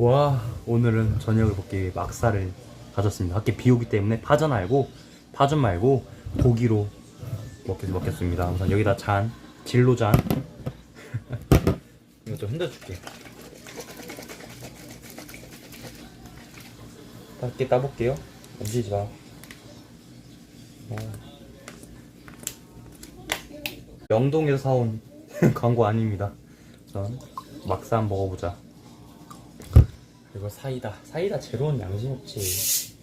와 오늘은 저녁을 먹기 위해 막사를 가졌습니다. 밖에 비 오기 때문에 파전 말고 파전 말고 고기로 먹겠, 먹겠습니다. 우선 여기다 잔 진로 잔 이거 좀 흔들어줄게. 밖에 따볼게요. 움직이지 마. 어. 영동에서 사온 광고 아닙니다. 전 막사 한번 먹어보자. 그리고 사이다. 사이다 제로는 양심 없지.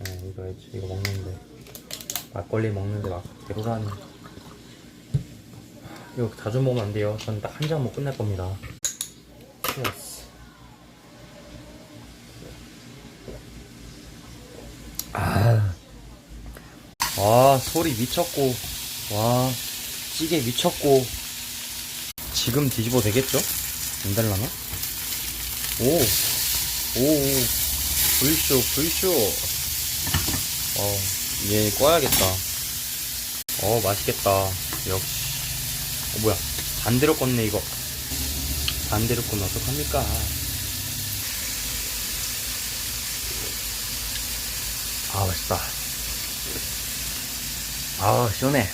네, 이거 이거 먹는데 막걸리 먹는데 막 제로라니. 이거 자주 먹으면 안 돼요. 전 딱 한 잔 먹고 끝낼 겁니다. 예스. 아, 와 소리 미쳤고, 와 찌개 미쳤고. 지금 뒤집어 되겠죠? 안 달라나? 오, 오, 불쇼, 불쇼. 어, 얘 꺼야겠다. 어, 맛있겠다. 역시. 어, 뭐야. 반대로 껐네, 이거. 반대로 껐면 어떡합니까? 아, 맛있다. 아, 시원해.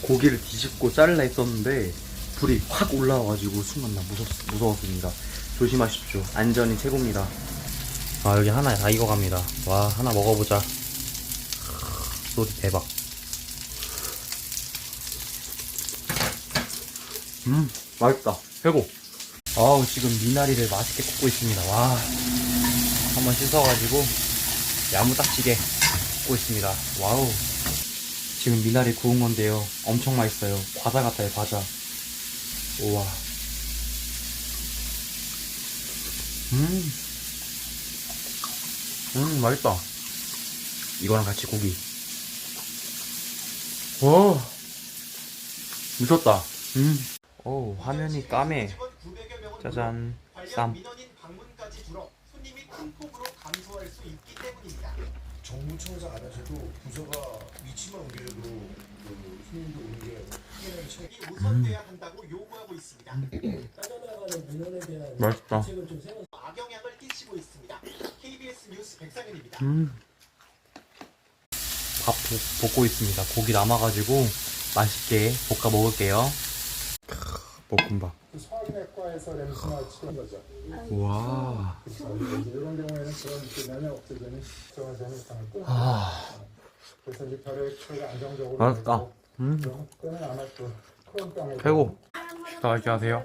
고기를 뒤집고 자르려 했었는데, 불이 확 올라와가지고 순간 나 무섭, 무서웠습니다. 조심하십시오. 안전이 최고입니다. 아, 여기 하나에 다 익어갑니다. 와, 하나 먹어보자. 소리 대박. 음, 맛있다. 최고. 아우, 지금 미나리를 맛있게 굽고 있습니다. 와. 한번 씻어가지고, 야무딱지게 굽고 있습니다. 와우. 지금 미나리 구운 건데요. 엄청 맛있어요. 과자 같아요, 과자. 우와. 음. 음, 맛있다. 이거랑 같이 고기. 와. 미쳤다. 음. 오, 화면이 까매. 짜잔. 쌈. 정부청에서 안 하셔도 부서가 위치만 옮겨도 그 손님도 오는 게 확인하기. 이 우선돼야 한다고 요구하고 있습니다. 맛있다. 뉴스 백상현입니다. 음. 밥 볶- 볶고 있습니다. 고기 남아가지고 맛있게 볶아 먹을게요. 볶음밥. 소화기내과에서 램스나 치는 거죠. 와. 그렇죠. 이런 경우에는 그런 그 면역 없애되는 정화제 현상을 끊 아, 그래서 이제 혈액 처리가 안정적으로. 되고 음. 아마 또 크론병에 최고. 다 맛있게 하세요.